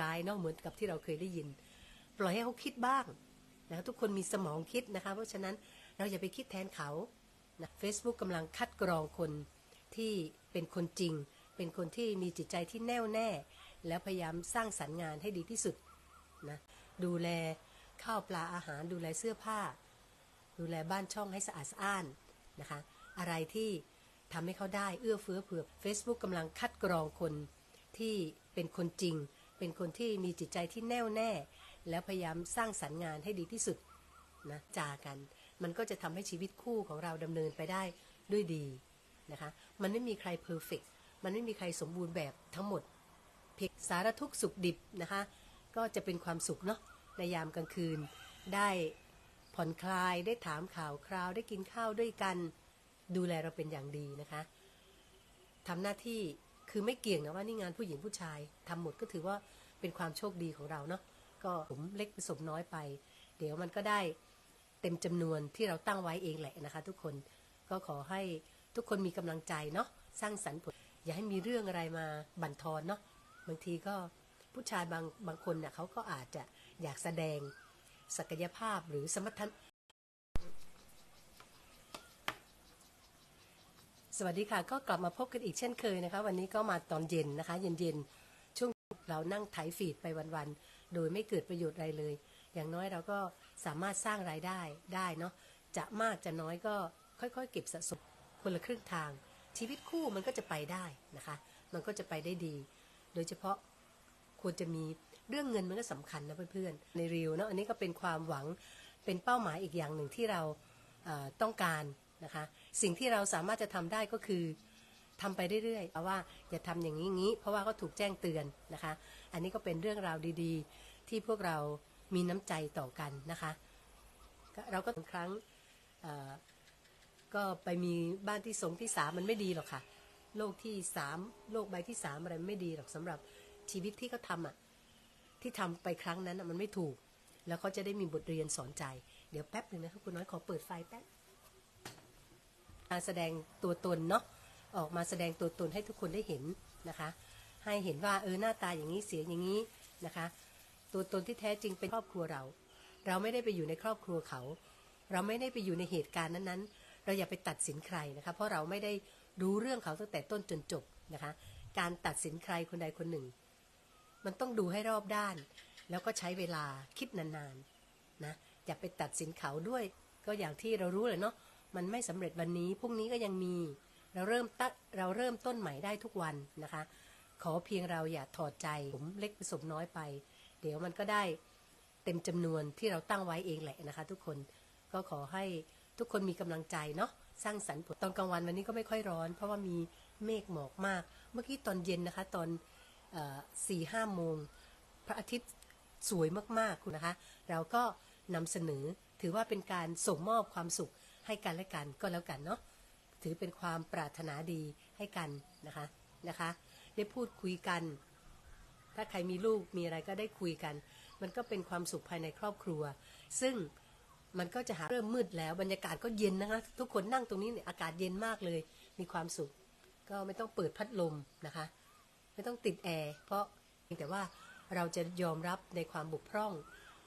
ร้ายเนาะเหมือนกับที่เราเคยได้ยิน ปล่อยให้เขาคิดบ้างนะทุกคนมีสมองคิดนะคะ เพราะฉะนั้นเราอย่าไปคิดแทนเขานะ Facebook กำลังคัดกรองคนที่เป็นคนจริง เป็นคนที่มีจิตใจที่แน่วแน่ แล้วพยายามสร้างสรรค์งานให้ดีที่สุดนะดูแลข้าวปลาอาหาร ดูแลเสื้อผ้า ดูแลบ้านช่องให้สะอาดสะอ้านนะคะ อะไรที่ทำให้เขาได้เอื้อเฟื้อเผื่อ Facebook กำลังคัดกรองคนที่เป็นคนจริง เป็นคนที่มีจิตใจที่แน่วแน่ แล้วพยายามสร้างสรรค์งานให้ดีที่สุดนะจากัน มันก็จะทำให้ชีวิตคู่ของเราดำเนินไปได้ด้วยดีนะคะมันไม่มีใครเพอร์เฟกมันไม่มีใครสมบูรณ์แบบทั้งหมดเพียงสารทุกสุขดิบนะคะ ก็จะเป็นความสุขเนาะในยามกลางคืน ได้ผ่อนคลายได้ถามข่าวคราวได้กินข้าวด้วยกัน ดูแลเราเป็นอย่างดีนะคะทำหน้าที่ คือไม่เกี่ยงนะว่านี่งานผู้หญิงผู้ชายทำหมดก็ถือว่าเป็นความโชคดีของเราเนาะก็ผมเล็กผสมน้อยไป เดี๋ยวมันก็ได้เต็มจำนวนที่เราตั้งไว้เองแหละนะคะ ทุกคนก็ขอให้ทุกคนมีกำลังใจเนาะสร้างสรรค์ผล อย่าให้มีเรื่องอะไรมาบั่นทอนเนาะบางทีก็ผู้ชายบางบางคนเนี่ยเขาก็อาจจะอยากแสดงศักยภาพหรือสมรรถนะ สวัสดีค่ะ ก็กลับมาพบกันอีกเช่นเคยนะคะ วันนี้ก็มาตอนเย็นนะคะ เย็นๆ ช่วงเรานั่งไถฟีดไปวันๆ โดยไม่เกิดประโยชน์อะไรเลย อย่างน้อยเราก็สามารถสร้างรายได้ได้เนาะจะมากจะน้อยก็ค่อยๆ เก็บสะสมคนละครึ่งทาง ชีวิตคู่มันก็จะไปได้นะคะ มันก็จะไปได้ดี โดยเฉพาะควรจะมีเรื่องเงินมันก็สำคัญนะเพื่อนๆในรีวเนาะอันนี้ก็เป็นความหวังเป็นเป้าหมายอีกอย่างหนึ่งที่เราต้องการ นะคะ สิ่งที่เราสามารถจะทำได้ก็คือทำไปเรื่อยๆเอาว่าอย่าทำอย่างนี้งี้ เพราะว่าก็ถูกแจ้งเตือนนะคะ อันนี้ก็เป็นเรื่องราวดีๆ ที่พวกเรามีน้ำใจต่อกันนะคะ เราก็บางครั้งก็ไปมีบ้านที่สองที่สามมันไม่ดีหรอกค่ะ โลกที่สามโลกใบที่สามอะไรไม่ดีหรอกสำหรับชีวิตที่เขาทำอะที่ทำไปครั้งนั้นมันไม่ถูก แล้วเขาจะได้มีบทเรียนสอนใจ เดี๋ยวแป๊บหนึ่งนะครับคุณน้อยขอเปิดไฟแป๊บ การแสดงตัวตนเนาะออกมาแสดงตัวตนให้ทุกคนได้เห็นนะคะ ให้เห็นว่าเออหน้าตาอย่างนี้เสียงอย่างนี้นะคะ ตัวตนที่แท้จริงเป็นครอบครัวเรา เราไม่ได้ไปอยู่ในครอบครัวเขา เราไม่ได้ไปอยู่ในเหตุการณ์นั้นๆ เราอย่าไปตัดสินใครนะคะ เพราะเราไม่ได้รู้เรื่องเขาตั้งแต่ต้นจนจบนะคะ การตัดสินใครคนใดคนหนึ่ง มันต้องดูให้รอบด้าน แล้วก็ใช้เวลาคิดนานๆนะอย่าไปตัดสินเขาด้วย ก็อย่างที่เรารู้เลยเนาะ มันไม่สำเร็จวันนี้พรุ่งนี้ก็ยังมี เราเริ่มตัเราเริ่มต้นใหม่ได้ทุกวันนะคะ ขอเพียงเราอย่าถอดใจผมเล็กผสมน้อยไป เดี๋ยวมันก็ได้เต็มจำนวนที่เราตั้งไว้เองแหละนะคะ ทุกคนก็ขอให้ทุกคนมีกำลังใจเนาะสร้างสรรค์ผลตอนกลางวันวันนี้ก็ไม่ค่อยร้อน เพราะว่ามีเมฆหมอกมาก เมื่อกี้ตอนเย็นนะคะ ตอนสี่ห้าโมงพระอาทิตย์สวยมากๆคุณนะคะ เราก็นำเสนอถือว่าเป็นการส่งมอบความสุข ให้กันและกันก็แล้วกันเนาะถือเป็นความปรารถนาดีให้กันนะคะนะคะ ได้พูดคุยกัน ถ้าใครมีลูกมีอะไรก็ได้คุยกัน มันก็เป็นความสุขภายในครอบครัว ซึ่งมันก็จะหาเริ่มมืดแล้วบรรยากาศก็เย็นนะคะทุกคนนั่งตรงนี้เนี่ยอากาศเย็นมากเลย มีความสุข ก็ไม่ต้องเปิดพัดลมนะคะ ไม่ต้องติดแอร์เพราะแต่ว่าเราจะยอมรับในความบกพร่อง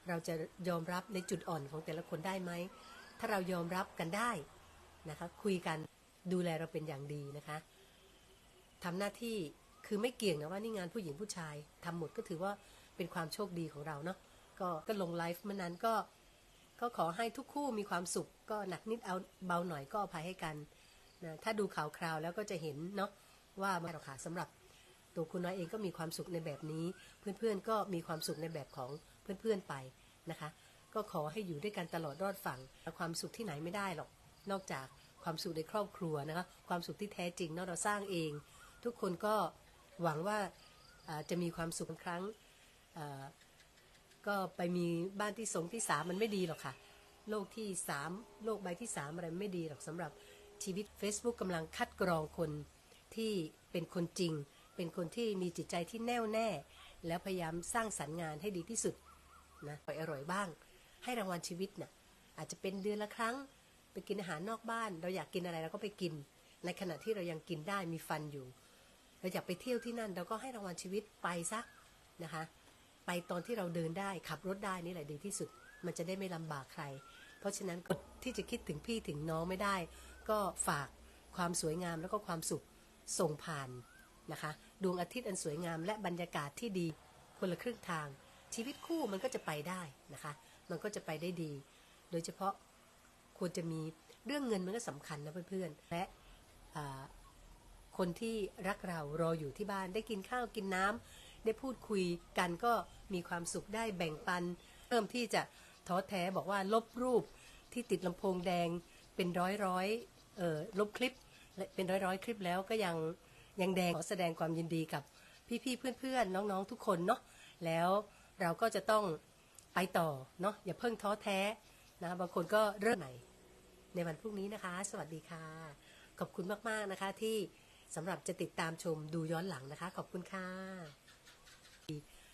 เราจะยอมรับในจุดอ่อนของแต่ละคนได้ไหม ถ้าเรายอมรับกันได้นะคะคุยกันดูแลเราเป็นอย่างดีนะคะทำหน้าที่คือไม่เกี่ยงนะว่านี่งานผู้หญิงผู้ชายทำหมดก็ถือว่าเป็นความโชคดีของเราเนาะก็ก็ลงไลฟ์มื่อนั้นก็ก็ขอให้ทุกคู่มีความสุข ก็หนักนิดเอาเบาหน่อยก็อภัยให้กันนะถ้าดูข่าวคราวแล้วก็จะเห็นเนาะว่ามาเราค่ะสำหรับตัวคุณน้อยเองก็มีความสุขในแบบนี้ เพื่อนๆก็มีความสุขในแบบของเพื่อนๆไปนะคะ ก็ขอให้อยู่ด้วยกันตลอดรอดฝั่งความสุขที่ไหนไม่ได้หรอก นอกจากความสุขในครอบครัวนะคะความสุขที่แท้จริงเนาะเราสร้างเอง ทุกคนก็หวังว่าจะมีความสุขครั้งก็ไปมีบ้านที่สงที่สามมันไม่ดีหรอกค่ะ โลกที่สามโลกใบที่สามอะไรไม่ดีหรอกสำหรับชีวิต Facebook กำลังคัดกรองคนที่เป็นคนจริง เป็นคนที่มีจิตใจที่แน่วแน่ แล้วพยายามสร้างสรรค์งานให้ดีที่สุดนะอร่อยบ้าง ให้รางวัลชีวิตนะ่ะ อาจจะเป็นเดือนละครั้ง ไปกินอาหารนอกบ้าน เราอยากกินอะไรเราก็ไปกิน ในขณะที่เรายังกินได้มีฟันอยู่ เราอยากไปเที่ยวที่นั่น เราก็ให้รางวัลชีวิตไปซะนะคะ ไปตอนที่เราเดินได้ขับรถได้นี่แหละดีที่สุด มันจะได้ไม่ลำบากใคร เพราะฉะนั้นคนที่จะคิดถึงพี่ถึงน้องไม่ได้ ก็ฝากความสวยงามแล้วก็ความสุขส่งผ่านนะคะดวงอาทิตย์อันสวยงามและบรรยากาศที่ดีคนละครึ่งทาง ชีวิตคู่มันก็จะไปได้นะคะ มันก็จะไปได้ดี โดยเฉพาะควรจะมีเรื่องเงินมันก็สำคัญนะเพื่อนๆ และคนที่รักเรารออยู่ที่บ้านได้กินข้าวกินน้ำได้พูดคุยกันก็มีความสุขได้แบ่งปัน เริ่มที่จะท้อแท้บอกว่าลบรูปที่ติดลำโพงแดงเป็นร้อยร้อยเออลบคลิปและเป็นร้อยร้อยคลิปแล้วก็ยังยังแดงขอแสดงความยินดีกับพี่ๆเพื่อนๆ น้องๆทุกคนเนาะแล้วเราก็จะต้อง ไปต่อเนาะอย่าเพิ่งท้อแท้นะบางคนก็เริ่มใหม่ในวันพรุ่งนี้นะคะ สวัสดีค่ะ ขอบคุณมาก ๆ นะคะที่สำหรับจะติดตามชมดูย้อนหลังนะคะ ขอบคุณค่ะ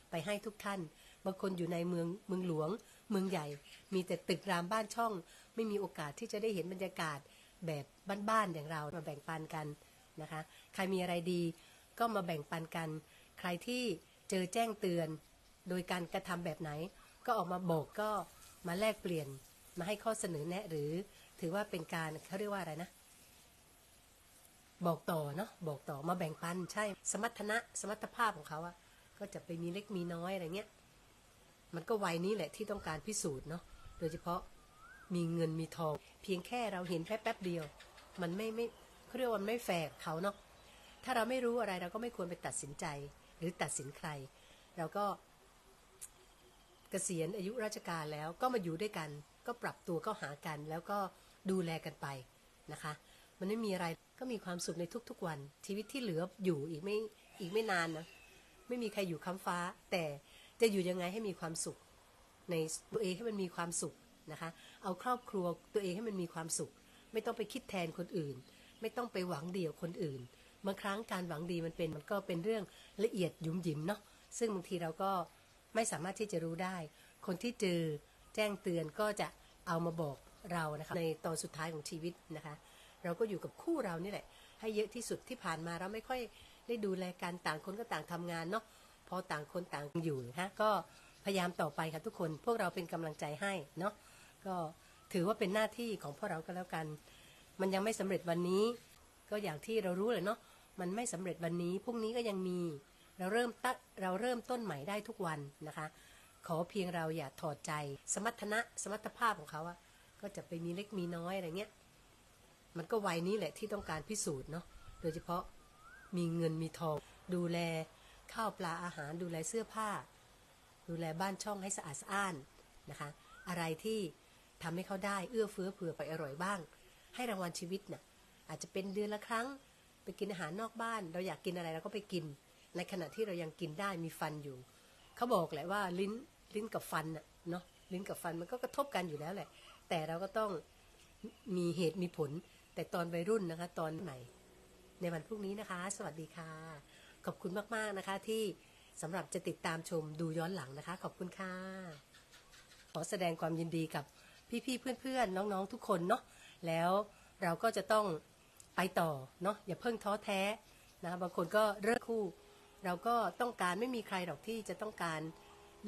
ไปให้ทุกท่าน บางคนอยู่ในเมืองเมืองหลวง เมืองใหญ่ มีแต่ตึกรามบ้านช่อง ไม่มีโอกาสที่จะได้เห็นบรรยากาศแบบบ้านๆอย่างเรามาแบ่งปันกันนะคะ ใครมีอะไรดีก็มาแบ่งปันกัน ใครที่เจอแจ้งเตือน โดยการกระทำแบบไหน ก็ออกมาบอกก็มาแลกเปลี่ยนมาให้ข้อเสนอแนะ หรือถือว่าเป็นการเขาเรียกว่าอะไรนะ บอกต่อเนาะบอกต่อมาแบ่งปันใช่ สมรรถนะ สมรรถภาพของเขาอะก็จะไปมีเล็กมีน้อยอะไรเงี้ยมันก็วัยนี้แหละที่ต้องการพิสูจน์เนาะโดยเฉพาะมีเงินมีทอง เพียงแค่เราเห็นแป๊บเดียว มันไม่ไม่เขาเรียกว่ามันไม่แฟร์กับเขาเนาะถ้าเราไม่รู้อะไรเราก็ไม่ควรไปตัดสินใจ หรือตัดสินใคร เราก็ กษียณอายุราชการแล้วก็มาอยู่ด้วยกัน ก็ปรับตัวก็หากันแล้วก็ดูแลกันไปนะคะ มันไม่มีอะไรก็มีความสุขในทุกๆวัน ชีวิตที่เหลืออยู่อีกไม่อีกไม่นานนะไม่มีใครอยู่ค้ำฟ้า แต่จะอยู่ยังไงให้มีความสุข ในตัวเองให้มันมีความสุขนะคะ เอาครอบครัวตัวเองให้มันมีความสุข ไม่ต้องไปคิดแทนคนอื่น ไม่ต้องไปหวังเดียวคนอื่นบางครั้งการหวังดีมันเป็นมันก็เป็นเรื่องละเอียดยุ่มยิมเนาะซึ่งบางทีเราก็ ไม่สามารถที่จะรู้ได้ คนที่เจอแจ้งเตือนก็จะเอามาบอกเรานะคะในตอนสุดท้ายของชีวิตนะคะ เราก็อยู่กับคู่เรานี่แหละ ให้เยอะที่สุดที่ผ่านมาเราไม่ค่อยได้ดูแลกันต่างคนก็ต่างทำงานเนาะพอต่างคนต่างอยู่นะก็พยายามต่อไปค่ะทุกคนพวกเราเป็นกำลังใจให้เนาะก็ถือว่าเป็นหน้าที่ของพวกเราก็แล้วกัน มันยังไม่สำเร็จวันนี้ ก็อย่างที่เรารู้เลยเนาะมันไม่สำเร็จวันนี้พรุ่งนี้ก็ยังมี เราเริ่มตัดเราเริ่มต้นใหม่ได้ทุกวันนะคะ ขอเพียงเราอย่าถอดใจ สมรรถนะสมรรถภาพของเขาอะก็จะไปมีเล็กมีน้อยอะไรเงี้ย มันก็วัยนี้แหละที่ต้องการพิสูจน์เนาะ โดยเฉพาะมีเงินมีทอง ดูแลข้าวปลาอาหาร ดูแลเสื้อผ้า ดูแลบ้านช่องให้สะอาดสะอ้านนะคะ อะไรที่ทำให้เขาได้เอื้อเฟื้อเผื่อไปอร่อยบ้าง ให้รางวัลชีวิตน่ะอาจจะเป็นเดือนละครั้ง ไปกินอาหารนอกบ้าน เราอยากกินอะไรเราก็ไปกิน ในขณะที่เรายังกินได้มีฟันอยู่ เขาบอกแหละว่าลิ้นลิ้นกับฟันน่ะเนาะลิ้นกับฟันมันก็กระทบกันอยู่แล้วแหละ แต่เราก็ต้องมีเหตุมีผล แต่ตอนวัยรุ่นนะคะ ตอนไหน ในวันพรุ่งนี้นะคะ สวัสดีค่ะ ขอบคุณมากๆนะคะที่สำหรับจะติดตามชมดูย้อนหลังนะคะ ขอบคุณค่ะ ขอแสดงความยินดีกับพี่ๆเพื่อนๆ น้องๆทุกคนเนาะแล้วเราก็จะต้องไปต่อเนาะอย่าเพิ่งท้อแท้นะบางคนก็เลิกคู่ เราก็ต้องการไม่มีใครหรอกที่จะต้องการ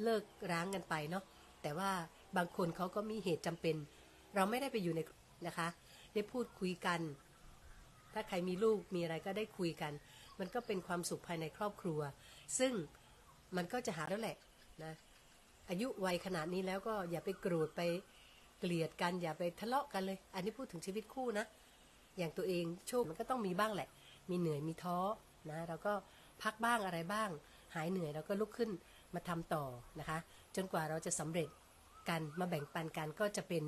เลิกร้างกันไปเนาะแต่ว่าบางคนเขาก็มีเหตุจำเป็น เราไม่ได้ไปอยู่ในนะคะ ได้พูดคุยกัน ถ้าใครมีลูกมีอะไรก็ได้คุยกัน มันก็เป็นความสุขภายในครอบครัว ซึ่งมันก็จะหาแล้วแหละนะอายุวัยขนาดนี้แล้วก็อย่าไปโกรธไปเกลียดกันอย่าไปทะเลาะกันเลย อันนี้พูดถึงชีวิตคู่นะ อย่างตัวเองโชคมันก็ต้องมีบ้างแหละ มีเหนื่อยมีท้อนะเราก็ พักบ้างอะไรบ้าง หายเหนื่อยเราก็ลุกขึ้นมาทำต่อนะคะ จนกว่าเราจะสำเร็จกันมาแบ่งปันกันก็จะเป็น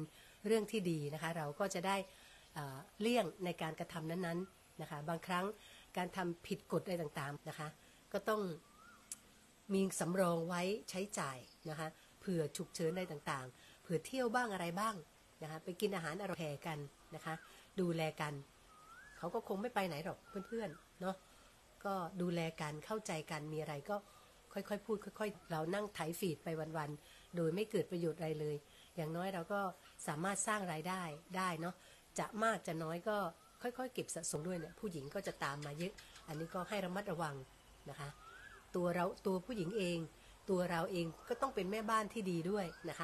เรื่องที่ดีนะคะ เราก็จะได้เลี่ยงในการกระทำนั้นๆนะคะ บางครั้งการทำผิดกฎอะไรต่างๆนะคะ ก็ต้องมีสำรองไว้ใช้จ่ายนะคะเผื่อฉุกเฉินอะไรต่างๆ เผื่อเที่ยวบ้างอะไรบ้างนะคะไปกินอาหารอร่อยแผ่กันนะคะ ดูแลกัน เขาก็คงไม่ไปไหนหรอกเพื่อนๆเนาะ ก็ดูแลกันเข้าใจกันมีอะไรก็ค่อยๆพูดค่อยๆ เรานั่งไถฟีดไปวันๆ โดยไม่เกิดประโยชน์อะไรเลย อย่างน้อยเราก็สามารถสร้างรายได้ได้เนาะจะมากจะน้อยก็ค่อยๆ เก็บสะสมด้วยเนี่ยผู้หญิงก็จะตามมาเยอะอันนี้ก็ให้ระมัดระวังนะคะ ตัวเราตัวผู้หญิงเอง ตัวเราเองก็ต้องเป็นแม่บ้านที่ดีด้วยนะคะ